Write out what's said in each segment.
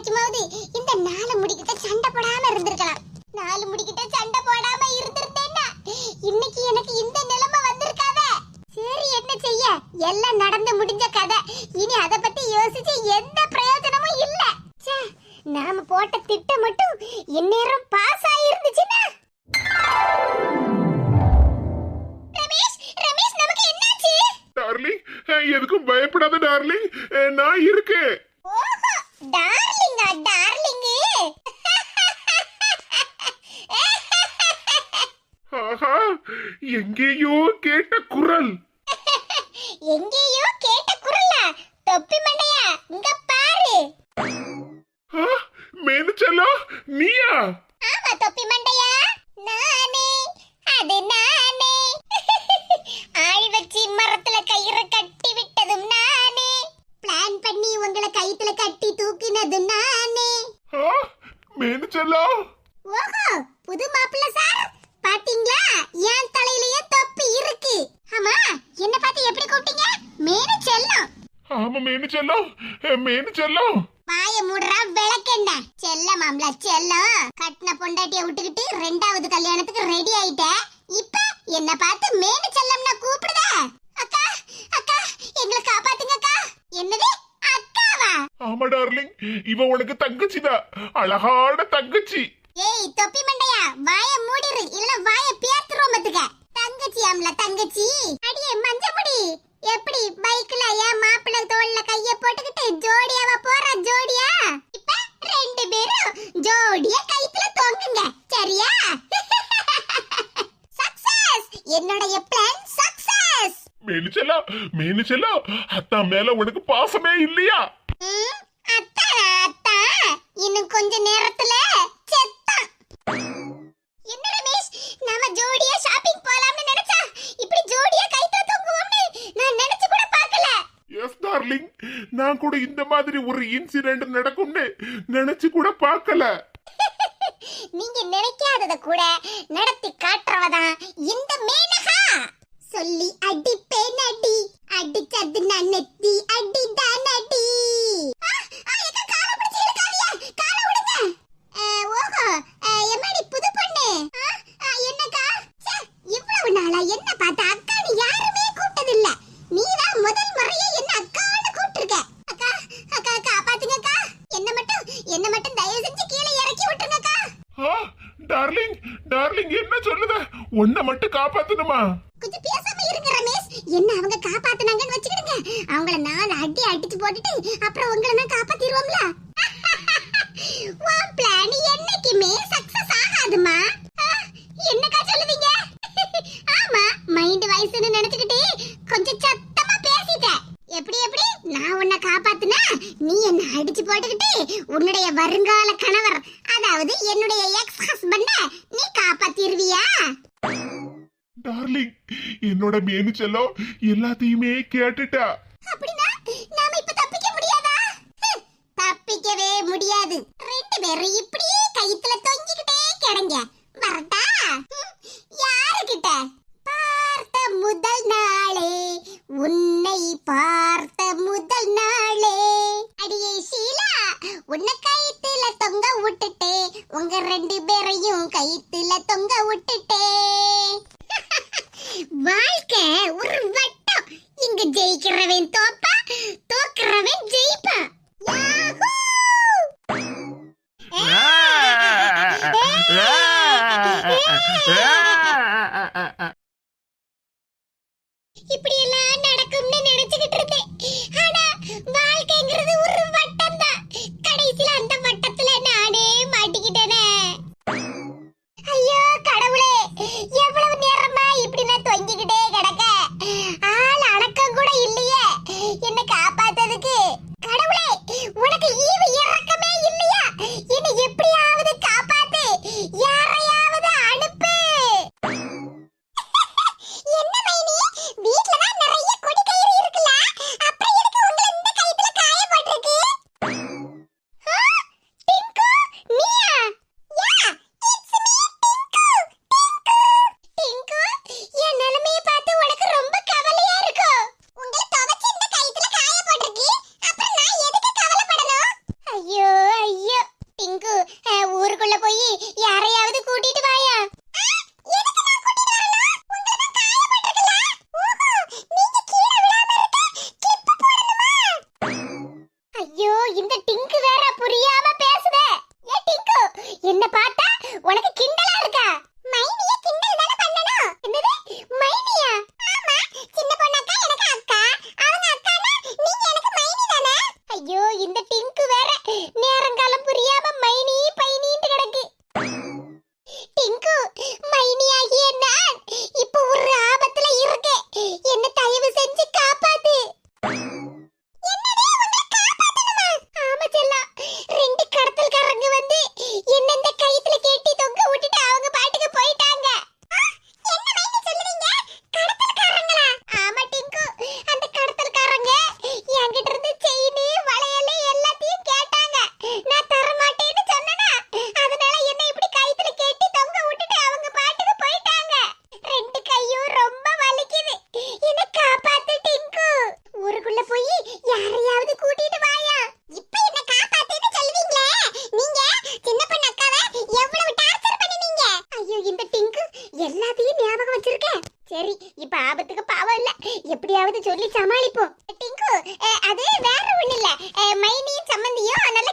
முடியறது வரைக்குமாவது இந்த நாலு முடிக்கிட்ட சண்டை போடாம இருந்திருக்கலாம். நாலு முடிக்கிட்ட சண்டை போடாம இருந்திருந்தேன்னா இன்னைக்கு எனக்கு இந்த நிலைமை வந்திருக்காதே. சரி என்ன செய்ய? எல்லாம் நடந்து முடிஞ்ச கதை. இனி அத பத்தி யோசிச்சு எந்த பிரயோஜனமும் இல்ல. நாம போட்ட திட்டம் மட்டும் இந்நேரம் பாஸ் ஆயிருந்துச்சுன்னா? ரமேஷ் ரமேஷ் நமக்கு என்னாச்சு? டார்லிங் எதுக்கும் பயப்படாத டார்லிங். நான் இருக்கேன். ஓஹோ டார்லிங்கா. ஆஹா எங்கேயோ கேட்ட குரல். எங்கேயோ கேட்ட குரலா? தொப்பி மண்டையா? இங்க பாரு. மேனுச்சலோ நீயா? ஆமா தொப்பி மண்டையா? நானே அது நானே. ஆள் வச்சு மரத்துல கயிறு கட்டி விட்டதும் நானே. பிளான் பண்ணி உங்களை கயித்துல கட்டி தூக்கினதும் நானே. மேனுச்சலோ ஓஹோ புது மாப்பிள்ள சார். பாத்தீங்களா? என் தலையிலயே தொப்பி இருக்கு. ஆமா என்ன பார்த்து எப்படி கூப்பிட்டீங்க? மேனு செல்லம் ஆமா மேனுச்சலோ மேனுச்சலோ வாய மூடுறா விளக்கெண்ண செல்லமாம்ல செல்லம் கட்டின பொண்டாட்டிய விட்டுக்கிட்டு ரெண்டாவது கல்யாணத்துக்கு ரெடி ஆயிட்ட. இப்ப என்ன பார்த்து மேனு செல்லம்னா கூப்பிடுத. அக்கா அக்கா எங்களை காப்பாத்துங்க அக்கா என்னது? அக்காவா ஆமா டார்லிங். இவ உனக்கு தங்கச்சிதான் அழகான தங்கச்சி. ஏய் தொப்பி மண்டையா? வாய மூடிரு. இல்ல வாய பேத்துறோம் பாத்துக்க. தங்கச்சி ஆம்ல தங்கச்சி. அடியே மஞ்ச முடி. எப்படி? பைக்ல ஏன் மாப்பிள்ள தோல்ல கைய போட்டுக்கிட்டு ஜோடியாவா போற ஜோடியா? இப்ப ரெண்டு பேரும் ஜோடியா கைத்துல தொங்குங்க. சரியா? சக்சஸ் என்னுடைய பிளான் சக்சஸ் மேனுச்சலோ மேனுச்சலோ அத்தா மேல உனக்கு பாசமே இல்லையா? இன்னும் கொஞ்ச நேரத்துல செத்தான். என்ன ரமேஷ் நாம ஜோடியா ஷாப்பிங் போலாம்னு நினைச்சா? இப்படி ஜோடியா கைத்துல தூக்குவோம்னு நான் நினைச்சு கூட பார்க்கல. எஸ் டார்லிங் நான் கூட இந்த மாதிரி ஒரு இன்சிடென்ட் நடக்கும்னு நினைச்சு கூட பார்க்கல. நீங்க நினைக்காதத கூட நடத்தி காட்டுறவதான் இந்த மேனகா. சொல்லி அடிப்பேன் அடி. அடிச்சது நான் நெத்தி அடிதான் அடி ஆ, ஆ, எங்க காலை பிடிச்சு இழுக்காதீங்க. காலை விடுங்க. ஆ, ஓஹோ, ஆ, எம்மாடி புது பொண்ணு. ஆ, ஆ, என்னக்கா? ச்சே, இவ்வளவு நாளா என்ன பார்த்த அக்கான்னு யாருமே கூப்பிட்டதில்ல. நீதான் முதல் முறையா என்ன அக்கான்னு கூப்பிட்டிருக்க. அக்கா, அக்கா, காப்பாத்துங்கக்கா. என்ன மட்டும் என்ன மட்டும் தயவு செஞ்சு கீழே இறக்கி விட்டுருங்கக்கா ஆ, டார்லிங் டார்லிங் என்ன சொல்லுத உன்னை மட்டும் காப்பாத்தணுமா? கொஞ்சம் பேசாம இருங்க ரமேஷ். என்ன அவங்க காப்பாத்துனாங்கன்னு வச்சுக்கிடுங்க. அவங்கள நாலு அடி அடிச்சு போட்டுட்டு அப்புறம் உங்களை நான் காப்பாத்திடுவோம்ல உன் பிளான் என்னைக்குமே சக்சஸ் ஆகாதுமா ஆ, என்னக்கா சொல்லுவீங்க ஆமா மைண்ட் வயசுன்னு நினைச்சுக்கிட்டு கொஞ்சம் சத்தமா பேசிட்டேன் எப்படி எப்படி நான் உன்னை காப்பாத்துனா நீ என்ன அடிச்சு போட்டுக்கிட்டு உன்னுடைய வருங்கால கணவர் அதாவது என்னுடைய எக்ஸ் ஹஸ்பண்ட நீ காப்பாத்திருவியா டார்லிங் என்னோட மேனு செல்லம் எல்லாத்தையுமே கேட்டுட்டா. அப்படின்னா நாம இப்ப தப்பிக்க முடியாதா? தப்பிக்கவே முடியாது. ரெண்டு பேரும் இப்படியே கைத்துல தொங்கிக்கிட்டே கிடங்க. வரட்டா? யாருக்கிட்ட பார்த்த முதல் நாளே உன்னை பார்த்த முதல் நாளே. அடியே ஷீலா உன்னை கைத்துல தொங்க விட்டுட்டே உங்க ரெண்டு பேரையும் கைத்துல தொங்க விட்டுட்டே. வாழ்க்கை ஒரு வட்டம். இங்க ஜெயிக்கிறவன் தோப்பா தோக்கிறவன் ஜெயிப்பான் யாஹூ! இப்படி எல்லாம் நடக்கும்னு நினைச்சுக்கிட்டு இருந்தேன். எல்லாத்தையும் ஞாபகம் வச்சிருக்க சரி இப்ப ஆபத்துக்கு பாவம் இல்ல. எப்படியாவது சொல்லி சமாளிப்போம். டிங்கு அது வேற ஒண்ணு இல்ல மைனியும் சம்மந்தியும் நல்ல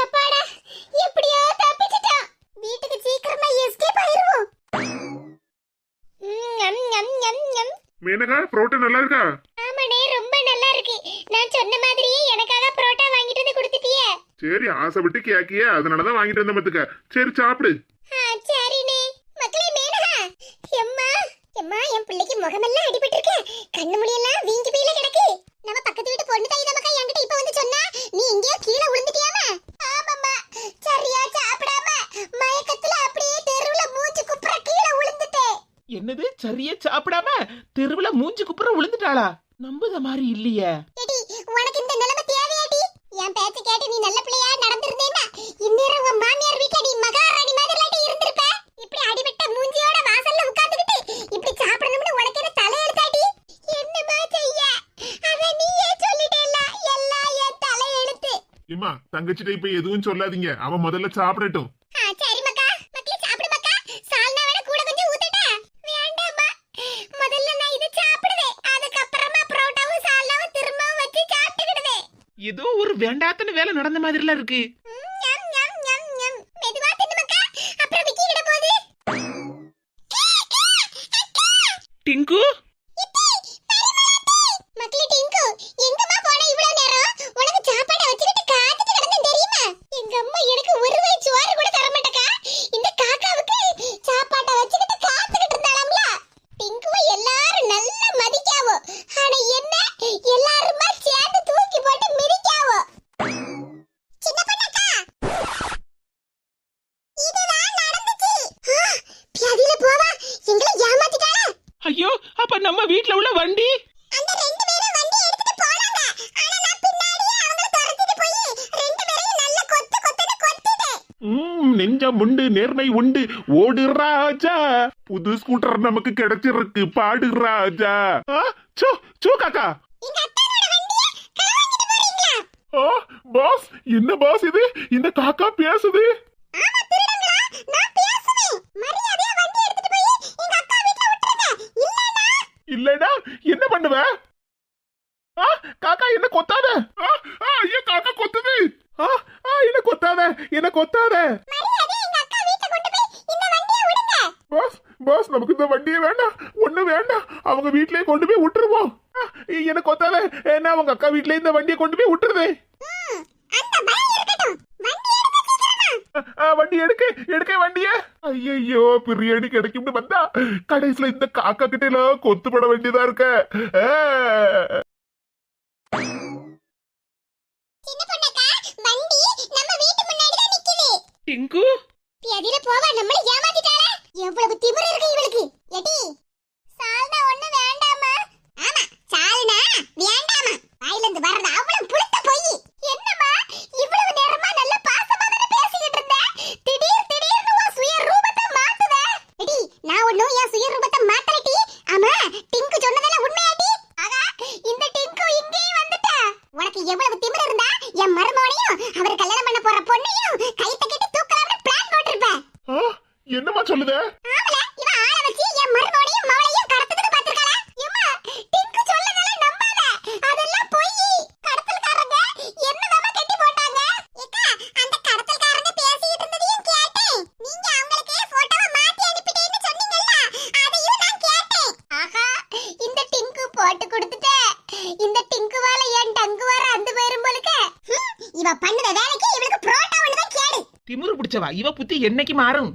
எப்பாடா? எப்படியோ தப்பிச்சிட்டான். வீட்டுக்கு சீக்கிரமா எஸ்கேப் புரோட்டா நல்லா இருக்கா? ஆமாடே ரொம்ப நல்லா இருக்கு. நான் சொன்ன மாதிரியே எனக்காக புரோட்டா வாங்கிட்டு வந்து சரி ஆசைப்பட்டு கேக்கியே. அதனால தான் வாங்கிட்டு வந்த மத்துக்க சரி சாப்பிடு. சரியா சாப்பிடாம தெருவுல மூஞ்சி குப்புற விழுந்துட்டாளா? நம்புத மாதிரி இல்லையே. உனக்கு இந்த நிலைமை தேவையாடி? என் பேச்ச கேட்டு நீ நல்ல பிள்ளையா நடந்திருந்தேன்னா இந்நேரம் உன் மாமியார் வீட்டுல நீ மகாராணி மாதிரி இருந்திருப்ப? இப்படி அடிபட்ட மூஞ்சியோட வாசல்ல உட்கார்ந்துகிட்டு இப்படி சாப்பிடணும்னு உனக்கு என்ன தலையெழுத்தாடி? என்னமா செய்ய? அத நீயே சொல்லிட்டேல்ல எல்லாம் என் தலையெழுத்து. ஏமா தங்கச்சிட்ட இப்ப எதுவும் சொல்லாதீங்க. அவன் முதல்ல சாப்பிடட்டும். காக்காவுக்கு சாப்பாட்டை வச்சுக்கிட்டு காத்துக்கிட்டு இருந்தாளாம்ல. டிங்குவை எல்லாரும் நல்லா மதிக்காவோ. ஆனா என்ன? எல்லாருமா சேர்ந்து தூக்கி போட்டு மிதிக்காவோ. சின்ன பொண்ணக்கா, இதுதான் நடந்துச்சு. ஆ, பியாதியில போவா எங்களை ஏமாத்திட்டாளா ஐயோ அப்ப நம்ம வீட்ல உள்ள வண்டி அந்த ரெண்டு பேரும் வண்டி எடுத்துட்டு போனாங்க ஆனா நான் பின்னாடியே அவங்கள துரத்திட்டு போய் ரெண்டு பேரையும் நல்ல கொத்து கொத்துன்னு கொத்திட்டேன் ம் நெஞ்சம் உண்டு நேர்மை உண்டு. ஓடு ராஜா. புது ஸ்கூட்டர் நமக்கு கிடைச்சிருக்கு. பாடு ராஜா. சோ சோ காக்கா. ஆ, பாஸ் என்ன பாஸ் இது? இந்த காக்கா பேசுது. இல்லடா என்ன பண்ணுவ? காக்கா என்ன கொத்தாத? ஐயா காக்கா கொத்துது. என்ன கொத்தாத? என்ன கொத்தாத? பாஸ் பாஸ் நமக்கு இந்த வண்டியே வேண்டாம். ஒண்ணு வேண்டாம். அவங்க வீட்லயே கொண்டு போய் விட்டுருவோம். என்ன கொத்தாத என்ன அவங்க அக்கா வீட்லயே இந்த வண்டியை கொண்டு போய் விட்டுருதே. வண்டி எடுக்க சீக்கிரமா. ஆ, வண்டி எடுக்க எடுக்க வண்டிய. ஐயோ பிரியாணி கிடைக்கும்னு வந்தா கடைசியில இந்த காக்கா கிட்ட எல்லாம் கொத்துப்பட வேண்டியதா இருக்க. ஆ. எவ்வளவு திமிரு பிடிச்சவா இவ புத்தி என்னைக்கு மாறும்